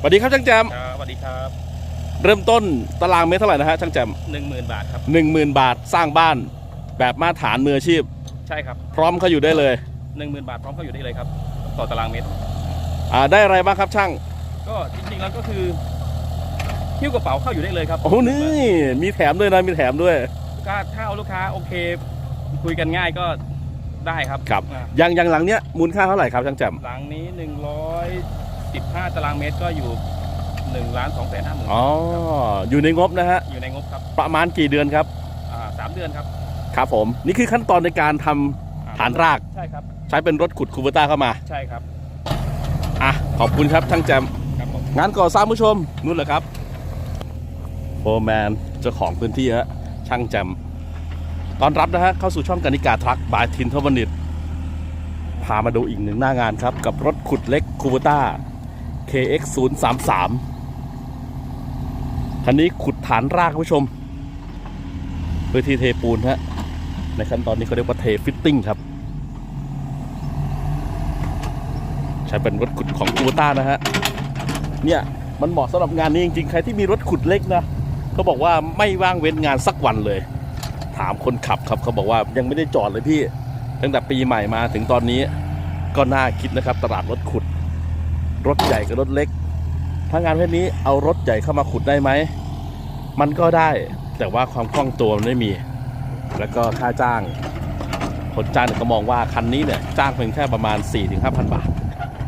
สวัสดีครับช่างแจมครับสวัสดีครับ เริ่มต้นตารางเมตรเท่าไหร่นะฮะช่างแจมหนึ่งหมื่นบาทครับหนึ่งหมื่นบาทสร้างบ้าน แบบมาตรฐานมืออาชีพ ใช่ครับพร้อมเขาอยู่ได้เลยหนึ่งหมื่นบาทพร้อมเข้าอยู่ได้เลยครับ ต่อตารางเมตร อ่าได้อะไรบ้างครับช่างก็จริงๆแล้วก็คือหิ้วกระเป๋าเข้าอยู่ได้เลยครับโอ้โหนี่มีแถมด้วยนะมีแถมด้วยลูกค้าถ้าเอาลูกค้าโอเค คุยกันง่ายก็ได้ครับครับ อ่าอย่างอย่างหลังเนี้ยมูลค่าเท่าไหร่ครับช่างแจมหลังนี้หนึ่งร้อย สิบห้าตารางเมตรก็อยู่หนึ่งล้านสองแสนห้าหมื่นอ๋ออยู่ในงบนะฮะอยู่ในงบครับประมาณกี่เดือนครับอ่าสามเดือนครับครับผมนี่คือขั้นตอนในการทำอ่ฐานราก ใช่ครับใช้เป็นรถขุดคูเบต้าเข้ามาใช่ครับอะขอบคุณครับช่างแจม ครับผมงานก่อสร้างผู้ชมนู่นแหละครับโฟร์แมนเจ้าของพื้นที่ฮะช่างแจมตอนรับนะฮะเข้าสู่ช่องกานิกาทรัคบายทินทวนิตพามาดูอีกหนึ่งหน้างานครับ กับรถขุดเล็กคูเบต้า KX 0 3 3คันนี้ขุดฐานรากคุณผู้ชมเพื่อที่เทปูนฮะ ในขั้นตอนนี้เขาเรียกว่าเทฟิตติ้งครับ ใช้เป็นรถขุดของคูต้านะฮะ เนี่ยมันเหมาะสำหรับงานนี้จริงๆ ใครที่มีรถขุดเล็กนะเขาบอกว่าไม่ว่างเว้นงานสักวันเลย ถามคนขับครับเขาบอกว่ายังไม่ได้จอดเลยพี่ ตั้งแต่ปีใหม่มาถึงตอนนี้ก็น่าคิดนะครับ ตลาดรถขุด รถใหญ่กับรถเล็ก ถ้างานเพศนี้เอารถใหญ่เข้ามาขุดได้ไหม มันก็ได้ แต่ว่าความคล่องตัวมันไม่มี แล้วก็ค่าจ้างคนจ้างก็มองว่าคันนี้เนี่ยจ้างเพียงแค่ประมาณ 4-5,000 บาท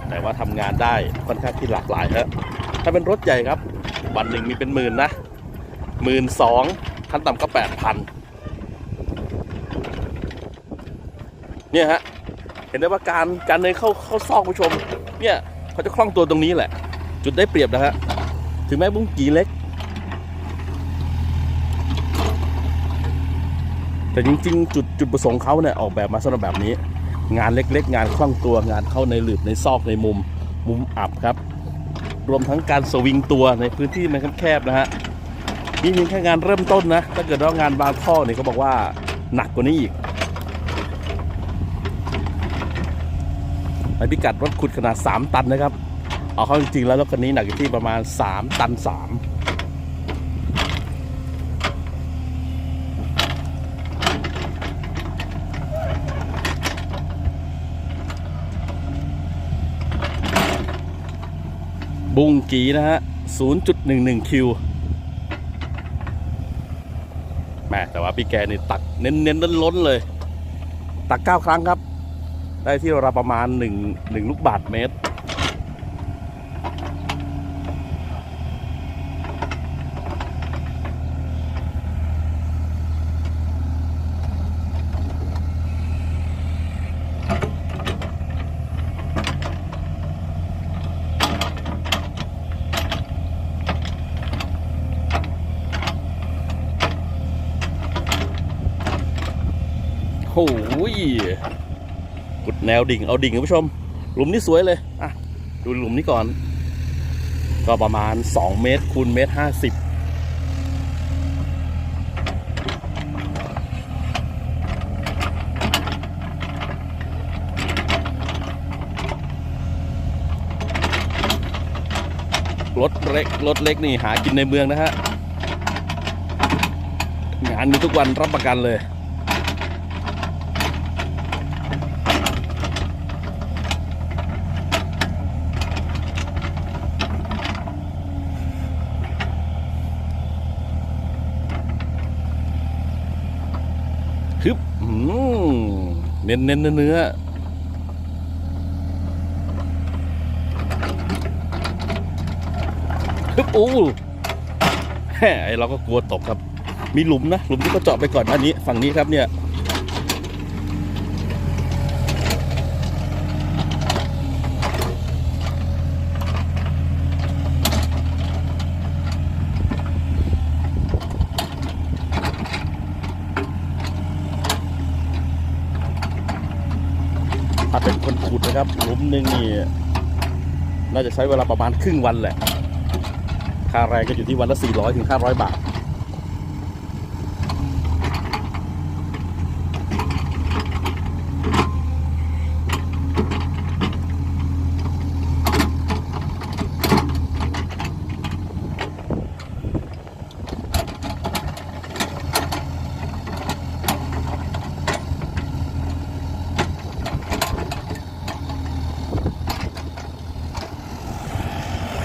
แต่ว่าทำงานได้ค่อนข้างที่หลากหลายครับถ้าเป็นรถใหญ่ครับ วันหนึ่งมีเป็นหมื่นนะหมื่นสองขั้นต่ำก็แปดพันเนี่ยฮะ เห็นได้ว่าการการเดินเข้าเข้าซอกผู้ชม เนี่ย เขาจะคล่องตัวตรงนี้แหละ จุดได้เปรียบนะฮะถึงแม้บุ้งกีเล็ก แต่จริงๆ จุดจุดประสงค์เขาเนี่ยออกแบบมาสำหรับแบบนี้ งานเล็กๆ งานคล่องตัวงานเข้าในหลืบในซอกในมุมมุมอับครับ รวมทั้งการสวิงตัวในพื้นที่มันแคบๆนะฮะนี่เพียงแค่งานเริ่มต้นนะถ้าเกิดว่างานบางท่อเนี่ยเขาบอกว่าหนักกว่านี้อีก ในพิกัดรถขุดขนาด 3 ตันนะครับ เอาเข้าจริงๆแล้วรถคันนี้หนักอยู่ที่ประมาณ 3 ตัน 3บุ้งกีนะฮะ 0.11 คิวแม่แต่ว่าพี่แกนี่ตักเน้นๆล้นๆเลย ตัก 9 ครั้งครับ ได้ที่เราประมาณ1 1ลูกบาทเมตร โอ้ย กุดแนวดิ่งเอาดิ่งคุณผู้ชม หลุมนี้สวยเลยอะดูหลุมนี้ก่อน ก็ประมาณ 2 เมตรคูณเมตร50รถเล็กรถเล็กนี่หากินในเมืองนะฮะ งานมีทุกวันรับประกันเลย ฮึบอืมเน้นเน้นเนื้อฮึบอู้แฮ่เราก็กลัวตกครับ มีหลุมนะ หลุมที่เขาเจาะไปก่อนอันนี้ ฝั่งนี้ครับเนี่ย ถ้าเป็นค นะครับหลุมหนึ่งนี่น่าจะใช้เวลาประมาณครึ่งวันแหละ ค่าแรงก็อยู่ที่วันละ 400ถึง500 บาท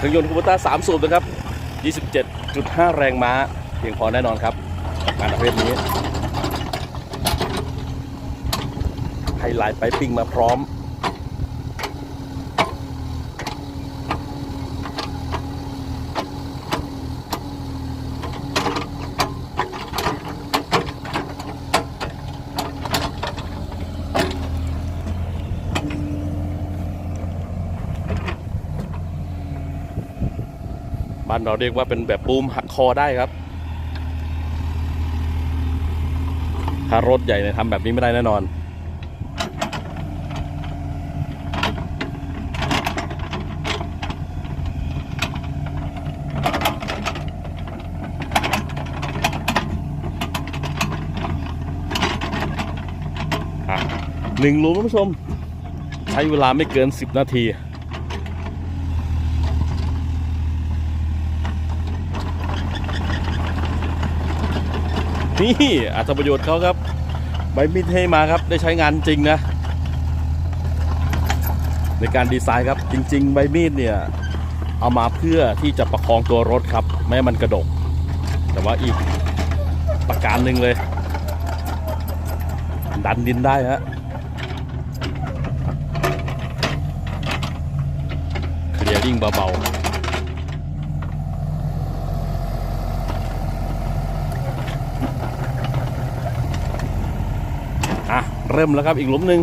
รื่องยนต์คูโบต้า3สูบนะครับ27.5 แรงม้า เพียงพอแน่นอนครับกับงานประเภทนี้ไฮไลท์ไปปิ้งมาพร้อมานเราเรียกว่าเป็นแบบบูมหักคอได้ครับ ถ้ารถใหญ่เนี่ยทำแบบนี้ไม่ได้แน่นอน หนึ่งหลุมท่านผู้ชม ใช้เวลาไม่เกิน 10 นาที นี่อัตประโยชน์เขาครับ ใบมีดให้มาครับ ได้ใช้งานจริงนะ ในการดีไซน์ครับจริง ๆ ใบมีดเนี่ย เอามาเพื่อที่จะประคองตัวรถครับ ไม่ให้มันกระดก แต่ว่าอีกประการหนึ่งเลย ดันดินได้ฮะเคลียร์ริ่งเบาๆ อะ เริ่มแล้วครับอีกหลุมหนึ่ง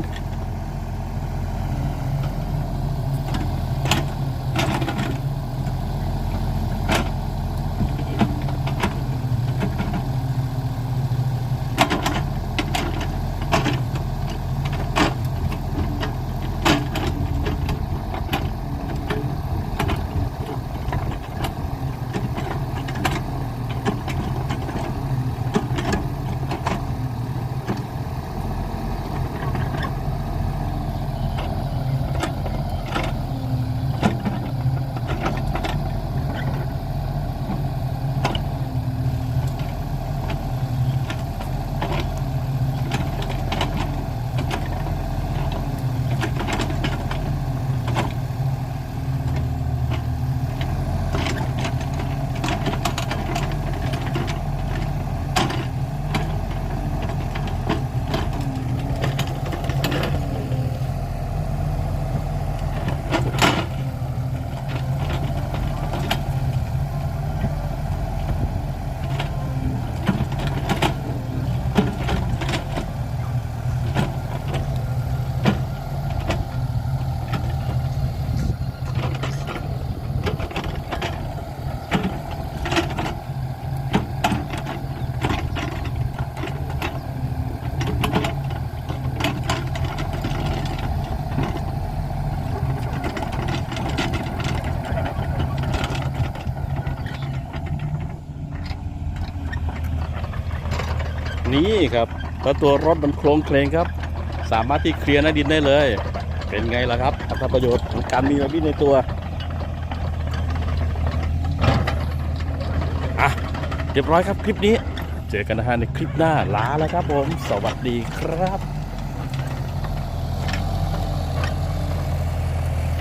นี่ครับแล้วตัวรถมันโครงเคลงครับ สามารถที่เคลียร์หน้าดินได้เลย เป็นไงล่ะครับอัตประโยชน์ของการมีระบิดในตัวอะเรียบร้อยครับคลิปนี้ เจอกันนะฮะในคลิปหน้าลาแล้วครับผม สวัสดีครับ